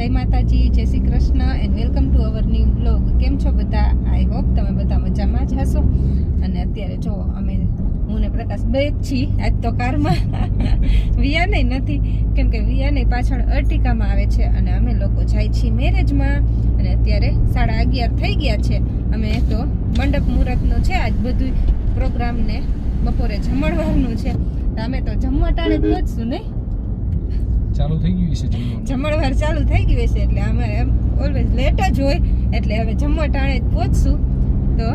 જય માતાજી, જય Shri Krishna and welcome to our new blog કેમ છો બધા? આઈ હોપ તમે બધા મજામાં જ હશો. અને અત્યારે જો અમે, હું ને પ્રકાશ બે જ છીએ આજ તો કારમાં. વિયાને નથી. કેમ કે વિયાને પાછળ અર્ટિકામાં આવે છે અને અમે લોકો જાય છીએ મેરેજમાં. અને અત્યારે સાડા અગિયાર થઈ ગયા છે. અમે તો મંડપ મુહૂર્તનું છે, આજ બધું પ્રોગ્રામને બપોરે જમણવારનું છે. અમે તો જમવા ટાણે પહોંચશું નહીં. ચાલુ થઈ ગયું છે જમણવાર ચાલુ થઈ ગયું છે એટલે અમારે એમ ઓલવેઝ લેટ જ હોય, એટલે હવે જમવા ટાણે જ પહોંચશું. તો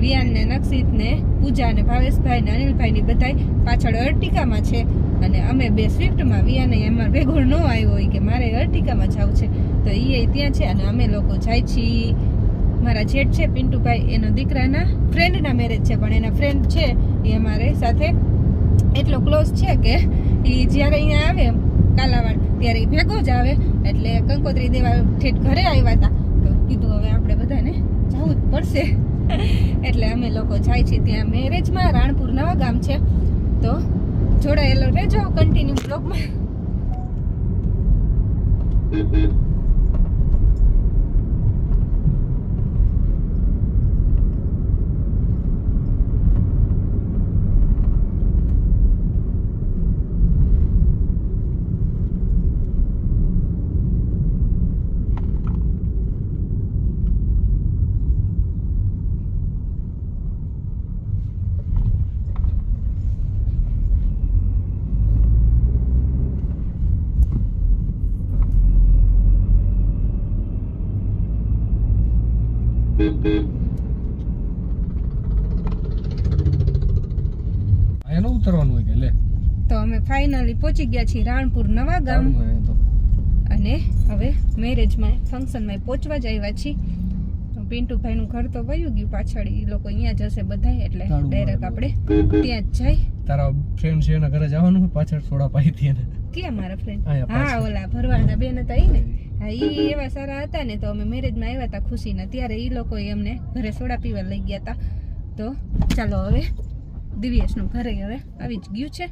વિયાન ને નક્ષિત ને પૂજા ને ભાવેશભાઈ ને, અનિલભાઈ ની બધાય પાછળ અર્ટિકામાં છે. અને અમે બે સ્વિફ્ટમાં, વિયાને એમાં ભેગો ન આવ્યો હોય કે મારે અર્ટિકામાં જવું છે. તો એ ત્યાં છે અને અમે લોકો જાય છીએ. મારા જેઠ છે, પિન્ટુભાઈ, એનો દીકરાના ફ્રેન્ડના મેરેજ છે, પણ એના ફ્રેન્ડ છે એ અમારે સાથે. એટલો ક્લોઝ છે કે એ જ્યારે અહીંયા આવે કાલાવાડ ત્યારે ભેગો જ આવે, એટલે કંકોત્રી દેવા ઠેઠ ઘરે આવ્યા હતા. તો કીધું હવે આપણે બધાને જવું જ પડશે. એટલે અમે લોકો જાય છીએ ત્યાં મેરેજમાં, રાણપુર નવા ગામ છે. તો જોડાયેલો રહેજો કન્ટિન્યુ બ્લોગમાં અહીંયા ન ઉતરવાનું હોય કે? લે. તો અમે ફાઇનલી પહોંચી ગયા છીએ રાણપુર નવા ગામ. અને હવે મેરેજમાં ફંક્શનમાં પહોંચવા જ આવ્યા છીએ. પિન્ટુભાઈનું ઘર તો વયું ગયું પાછળ એ લોકો અહીંયા જશે બધાય એટલે ડાયરેક્ટ. આપણે ત્યાં જ જાય. તારા ફ્રેન્ડ છે એના ઘરે જવાનું પાછળ થોડા પાઈ થી ક્યાં મારા ફ્રેન્ડ હા ઓલા ભરવાડના બેન હતા એ ને. હા એ એવા સારા હતા ને તો અમે મેરેજમાં આવ્યા હતા ખુશીના. ત્યારે એ લોકો અમને ઘરે સોડા પીવા લઈ ગયા હતા તો ચાલો હવે દિવ્યેશનું ઘરે હવે આવી જ ગયું છે.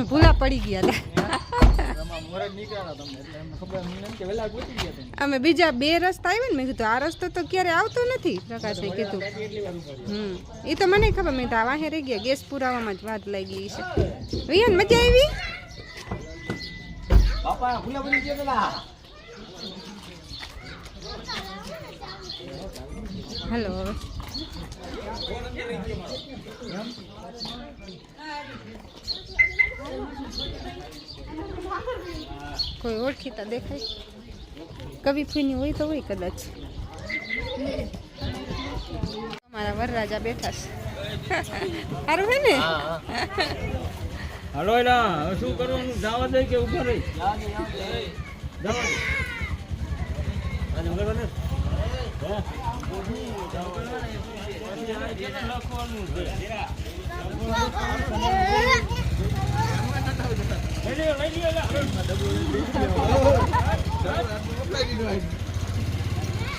અમે ભૂલા પડી ગયા હતા અમે બીજા બે રસ્તા આવ્યા ને મેં કીધું આ રસ્તો તો ક્યારે આવતો નથી. પ્રકાશે કીધું. હમ. એ તો મને ખબર મેં તો આ વાહે રહી ગયા ગેસ પુરાવામાં જ વાત લાગી છે. વિયાન મજા આવી? હાલો હવે કોઈ ઓળખીતા દેખાય. કવિ ફીની હોય તો હોય કદાચ. અમારા વરરાજા બેઠા છે. સારું હોય ને? હાલો એલા શું કરવાનું? જવા દે કે ઊભા રહી જવા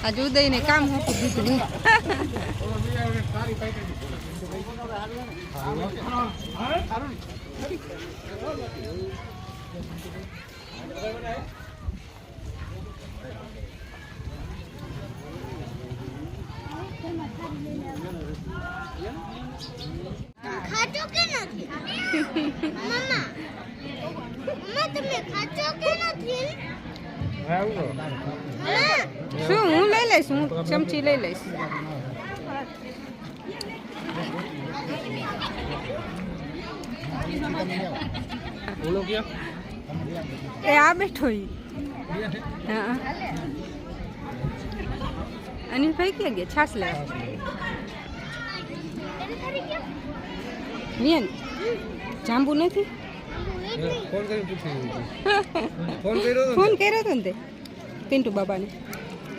આજે ઉદયને કામ હોપી દીધું. ખાચો કે નથી મમ્મા મમ્મા તમે ખાચો કે નથી? શું હું લઈ લઈશ હું ચમચી લઈ લઈશ. એ આ બેઠો ઈ. હા. અનિલભાઈ ક્યાં ગયા? છાસ લેવા નિયન જાંબુ નથી? ફોન કર્યો હતો ને? તે પિન્ટુ બાબાને.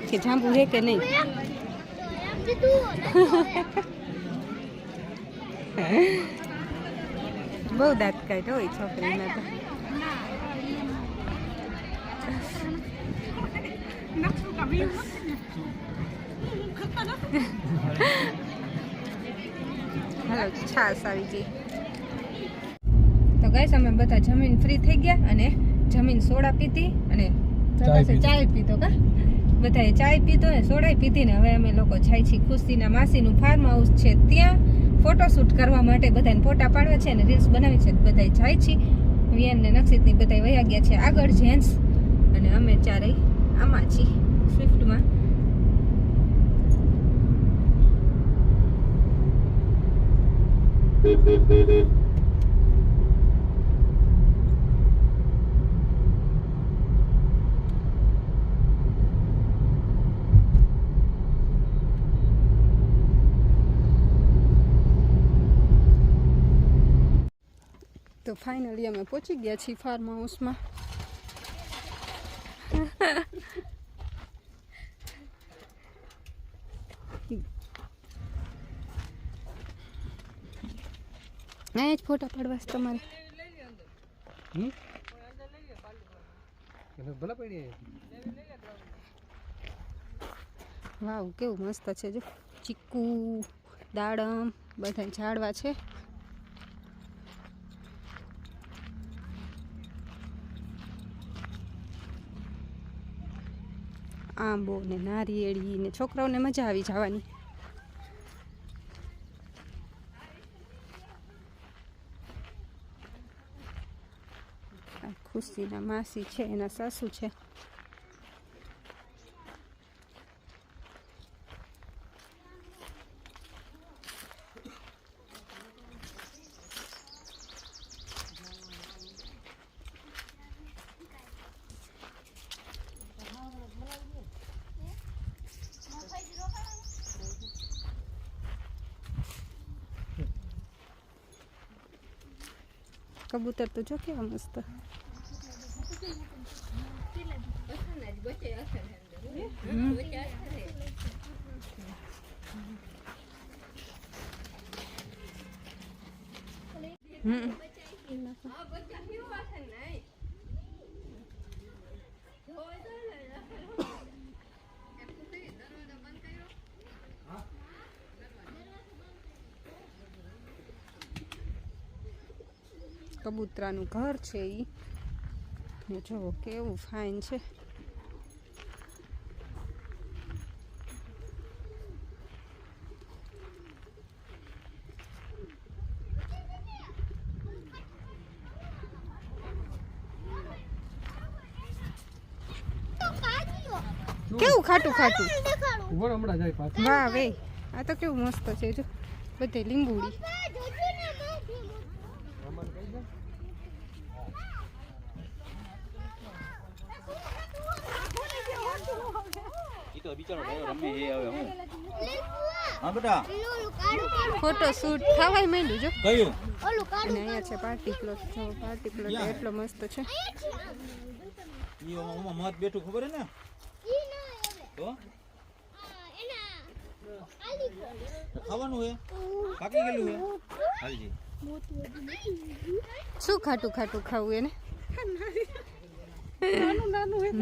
કે જાંબુ હે કે નહીં? બહુ દાંત કાઢ્યો હોય છોકરીના તો. હાલો છાસ આવી ગઈ. તો ગાઈસ અમે બધા જમીન ફ્રી થઈ ગયા અને જમીન સોડા પીધી અને ચાય પીતો પીધો. કા? બધાએ ચાય પીધો ને સોડા પીધી ને હવે અમે લોકો જાય છીએ ખુશીના માસીનું ફાર્મ હાઉસ છે ત્યાં. ફોટોશૂટ કરવા માટે બધાને ફોટા પાડવા છે અને રીલ્સ બનાવી છે. બધાય જાય છે વિયન ને નક્ષિતની બધાય વયા ગયા છે આગળ જેન્ટ્સ. અને અમે ચારેય આમાં છીએ સ્વિફ્ટમાં તો ફાઇનલી અમે પહોંચી ગયા છીએ ફાર્મ હાઉસમાં અહીંયા જ ફોટા પાડવા છે. તમારે વાવ કેવું મસ્ત છે જો. ચીકુ દાડમ બધા ઝાડવા છે. આંબો ને નારિયેળી ને છોકરાઓને મજા આવી જવાની. ખુશીના માસી છે એના સાસુ છે. કબૂતર તો જો કેવા મસ્ત હમ. કબૂતરાનું ઘર છે એ જુઓ કેવું ફાઇન છે. કેવું ખાટું ખાટું? વાહ વે. આ તો કેવું મસ્ત છે જો. બધે લીંબુડી ઈ તો બિચારો રમે એ હવે હું હા બેટા. ફોટો શૂટ થવાય માંડ્યું જો. કયું? ઓલું અને અહીંયા છે પાર્ટી પ્લોટ જો પાર્ટી પ્લોટ એટલો મસ્ત છે. ઈ ઓમાં ઓમાં મત બેઠું ખબર હે ને ઈ ના હવે. તો આ એના આલી ખાવાનું હે? પાકી ગયેલું હે? હાલજી. શું ખાટું ખાટું ખાવું એને?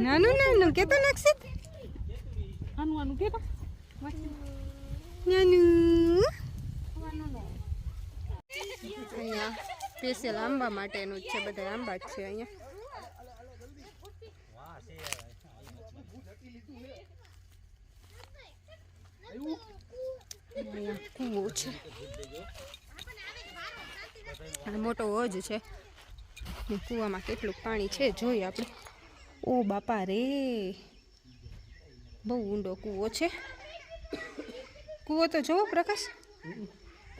નાનું. નાનું કેતો નક્ષિત નાનું અહીંયા સ્પેશિયલ આંબા માટેનું જ છે બધા આંબા જ છે અહીંયા. અહીંયા કૂવો છે. અને મોટો હોજ છે. કૂવામાં કેટલું પાણી છે જોઈએ આપણે. ઓ બાપા રે. બહુ ઊંડો કૂવો છે. કૂવો તો જોવો પ્રકાશ.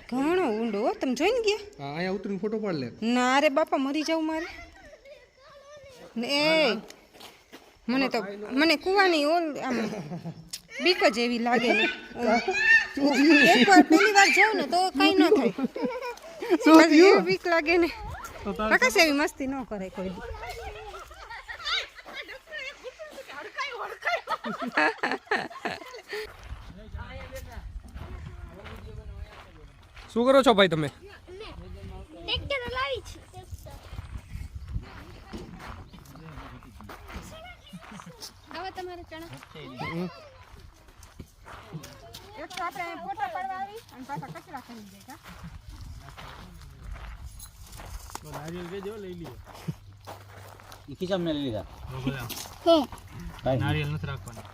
ઘણો ઊંડો હો. તમે જોઈને ગયા? હા અહીંયા ઉતરીને ફોટો પાડ લે. ના રે બાપા મરી જાવ મારે. ને એ મને તો મને કૂવાની ઓલ આમ બીક જ એવી લાગે ને. એકવાર પહેલી વાર જાઉં ને તો કાંઈ ન થાય. બીક લાગે ને. પ્રકાશ એવી મસ્તી ન કરે કોઈ શું કરો છો ભાઈ તમે ટ્રેક્ટર લાવી છે હવે તમારે ચણા એક તો આપણે ફોટા પાડવા આવી અને પાછા કચરા કરી દે કા નારિયેલ કેજો લઈ લઈએ ઈ ખિસ્સામાં લઈ લીધા હું કાંઈ નારિયેલ નથી રાખવાના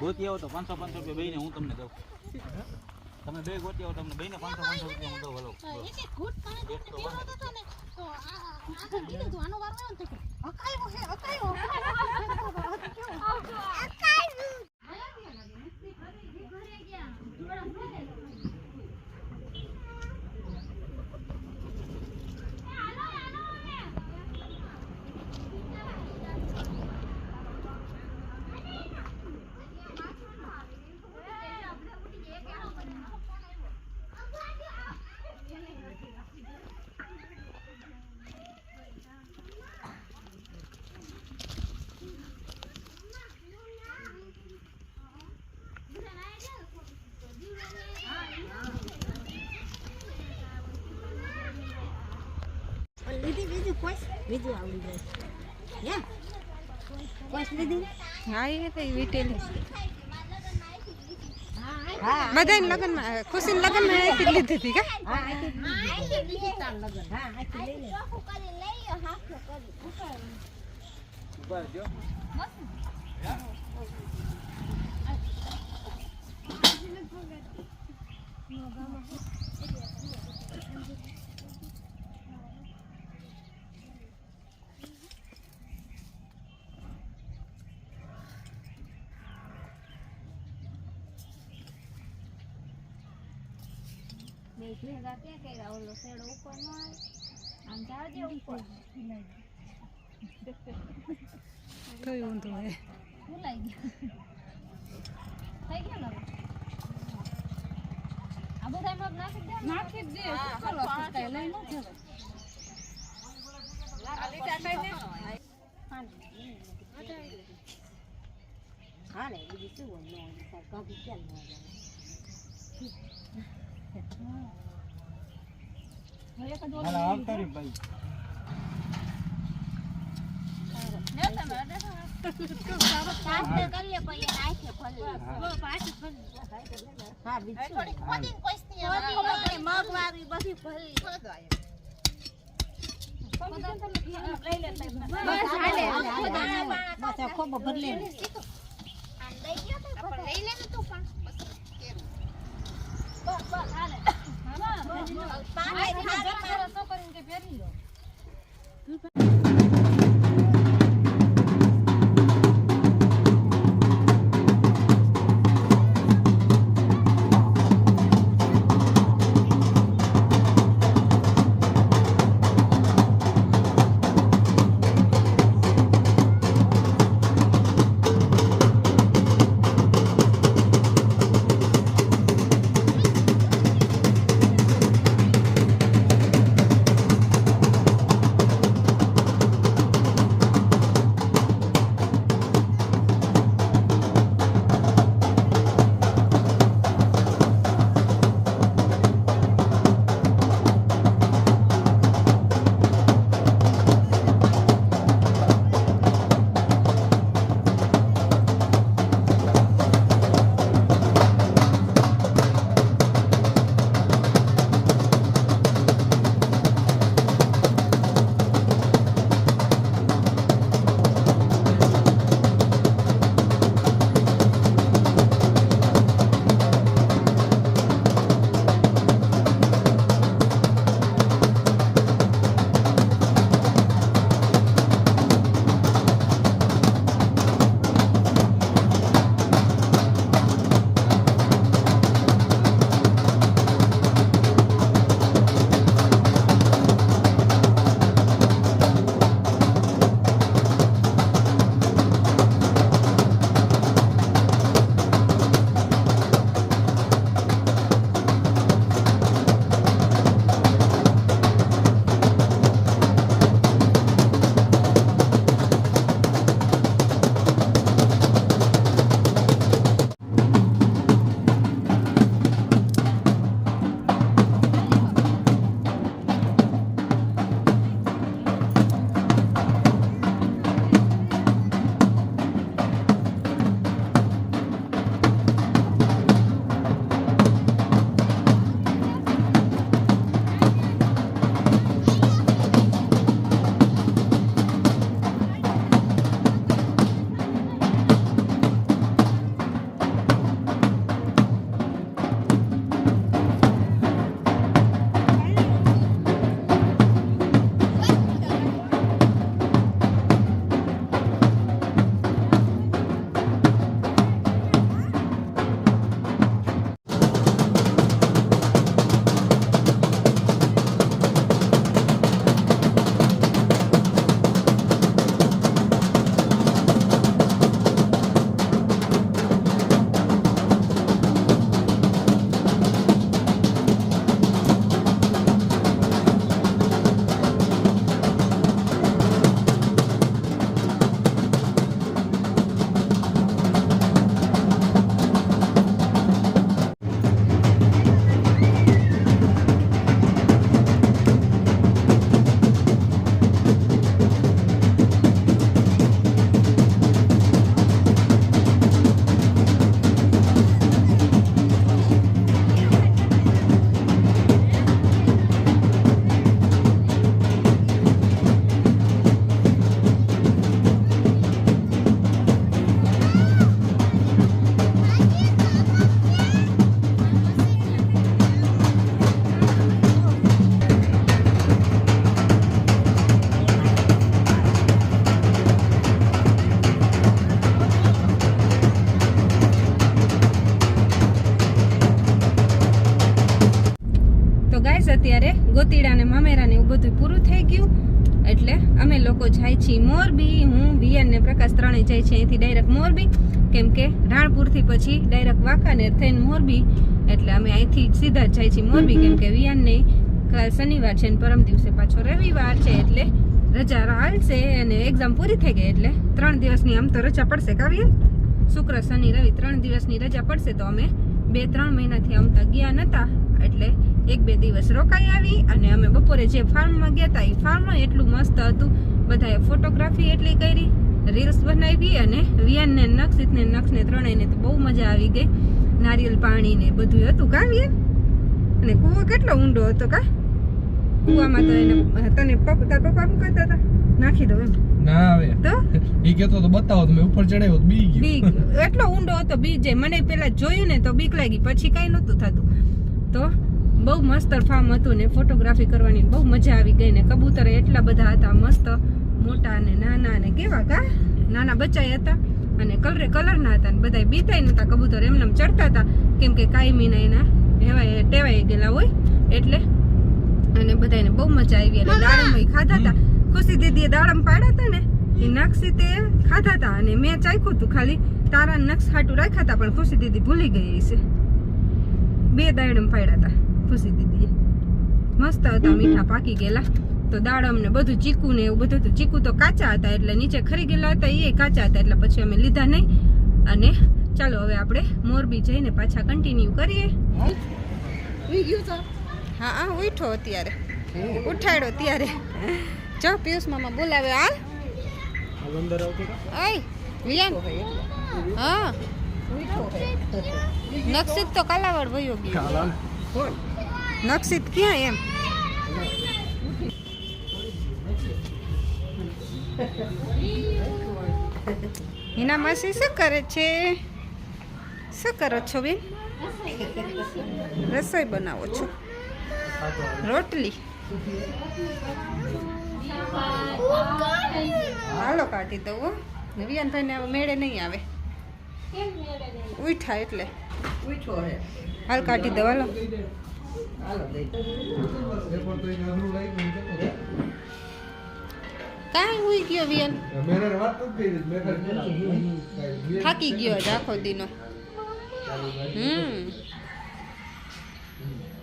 ગોતી આવો તો પાંચસો પાંચસો રૂપિયા બેને હું તમને દઉં તમે બે ગોતી આવો તમને બેને પાંચસો પાંચસો રૂપિયા હું દઉં હલો એક એક ઘૂંટ પાણી દે તો હતો ને તો આ આ કીધું તું આનો વારો આવ્યો ને તો કે અકાયો હે અકાયો અકાયો લીધી બીજું આવડી જાય હે કોઈ લીધી હા એ તો વીટેલી બધાને લગનમાં ખુશીને લગનમાં આખી લીધી હતી કા હા આઈ બીજી તાર લગન હા આઈ લઈ લે ચોખ્ખું કરી લઈ હાથો કરી ઊભા રહેજો. બે ભેગા ક્યાં કર્યા ઓલો શેડો ઉપર નો આવે આમ જાજે ઉપર તોય ઊંધું હે ભૂલાઈ ગયા થઈ ગયા ને હવે? આ બધા મગ નાખી દે નાખી દે ચલો કઈ લઈ નો જવાય હા ને બીજું શું હોય નો હોય કાપી કેમ ન હોય હાલો આવતા રે ભાઈ સાસરે કરીએ બસ હાલે. બસ આ ખોબો ગોતીડા ને મામેરા ને એવું બધું પૂરું થઈ ગયું. એટલે અમે લોકો જાય છીએ મોરબી. હું વિયન ને પ્રકાશ ત્રણેય જાય છે અહીંથી ડાયરેક્ટ મોરબી. કેમ કે રાણપુરથી પછી ડાયરેક્ટ વાંકાનેર થઈને મોરબી. એટલે અમે અહીંથી સીધા જાય છીએ મોરબી. કેમ કે વિયાનને કાલ શનિવાર છે ને પરમ દિવસે પાછો રવિવાર છે એટલે રજા હાલશે અને એક્ઝામ પૂરી થઈ ગઈ એટલે ત્રણ દિવસની આમ તો રજા પડશે કાવ્ય શુક્ર, શનિ, રવિ ત્રણ દિવસની રજા પડશે તો અમે બે ત્રણ મહિનાથી આમ ગયા નતા. એટલે એક બે દિવસ રોકાઈ આવી અને અમે બપોરે જે ફાર્મમાં ગયા હતા એ ફાર્મ એટલું મસ્ત હતું. બધાએ ફોટોગ્રાફી એટલી કરી રીલ્સ બનાવી અને વિયાનને નક્ષિતને ને નક્ષ ને ત્રણેયને તો બહુ મજા આવી ગઈ. નારિયેલ પાણી ને બધું હતું કાવ્ય અને કૂવો કેટલો ઊંડો હતો કા? કૂવામાં તો એને તને પપ્પા તાર પપ્પા શું કહેતા હતા? નાખી દો એમ. ના આવે તો? તો બતાવો તો ઉપર ચડાવ્યો તો બી ગયો. એટલો ઊંડો હતો બીજે મને પેલા જોયું ને તો બીક લાગી પછી કઈ નહોતું થતું. તો બહુ મસ્ત ફાર્મ હતું ને ફોટોગ્રાફી કરવાની બહુ મજા આવી ગઈ ને. કબૂતર એટલા બધા હતા મસ્ત મોટા ને નાના ને કેવા કા? નાના બચ્ચા હતા અને કલરે કલરના હતા ને બધા બીતાય નતા. કબૂતર એમને ચડતા હતા. કેમ કે કાયમીના એના હેવાય ટેવાઈ ગયેલા હોય. એટલે અને બધાને બહુ મજા આવી અને દાડમ ખાધા હતા. ખુશી દીદીએ દાડમ પાડ્યા હતા ને એ નક્ષી તે ખાધા હતા અને મેં ચાખ્યું હતું ખાલી. તારા નક્ષ હાટું રાખ્યા હતા પણ ખુશી દીદી ભૂલી ગઈ છે બે દાડમ પાડ્યા હતા. ખુશી દીધી. મસ્ત હતા મીઠા પાકી ગયેલા. તો દાડમ ને બધું ચીકુ ને એવું બધું હતું ચીકુ તો કાચા હતા એટલે નીચે ખરી ગયેલા હતા એ કાચા હતા એટલે પછી અમે લીધા નહીં. અને ચાલો હવે આપણે મોરબી જઈને પાછા કન્ટિન્યુ કરીએ. હા. હા ઉઠો અત્યારે. ઉઠાડો ત્યારે જો પિયુષ મામા બોલાવે વિયાન. હા. નક્ષિત તો કાલાવડ વયો ગયો. નક્ષિત ક્યાં એમ? હિના માસી શું કરે છે? શું કરો છો બેન? રસોઈ બનાવો છો? રોટલી? હાલો કાઢી દઉં હો. વિયાનભાઈને હવે મેળે નહીં આવે. ઉઠા એટલે. હાલ કાઢી દો હાલો. કાંઈ ઉઈ ગયો વિયાન. થાકી ગયો જ આખો દીનો. હમ.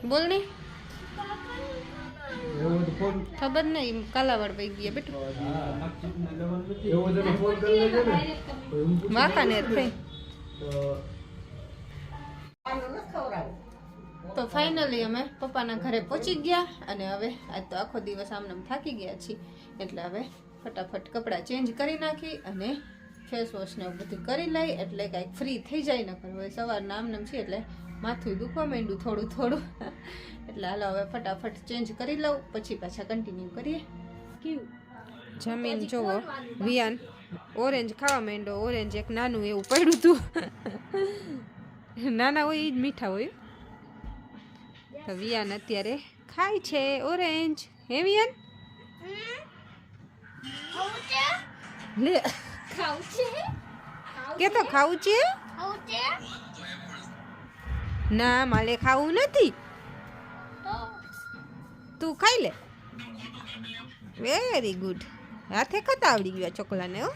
બોલ ને. ખબર નહીં કાલાવાડ ભાઈ ગયા બેટો. વાંકાનેર થઈ. તો ફાઇનલી અમે પપ્પાના ઘરે પહોંચી ગયા અને હવે આજ તો આખો દિવસ આમને આમ થાકી ગયા છીએ. એટલે હવે ફટાફટ કપડાં ચેન્જ કરી નાખી અને ફેસ વોશ ને એવું બધું કરી લઈ એટલે કાંઈક ફ્રી થઈ જાય નકર હવે સવારના આમને આમ છે એટલે માથું દુખવા માંડ્યું થોડું થોડું. એટલે હાલો હવે ફટાફટ ચેન્જ કરી લઉં પછી પાછા કન્ટિન્યુ કરીએ. જમીન જોવો વિયાન ઓરેન્જ ખાવા માંડ્યો ઓરેન્જ એક નાનું એવું પડ્યું હતું નાના હોય એ જ મીઠા હોય તો વિયાન અત્યારે ખાય છે ઓરેન્જ. હે વિયાન? લે. કે તો ખાવું છે? ના, મારે ખાવું નથી. તું ખાઈ લે. વેરી ગુડ હાથે ખાતા આવડી ગયા ચોકલાને હો.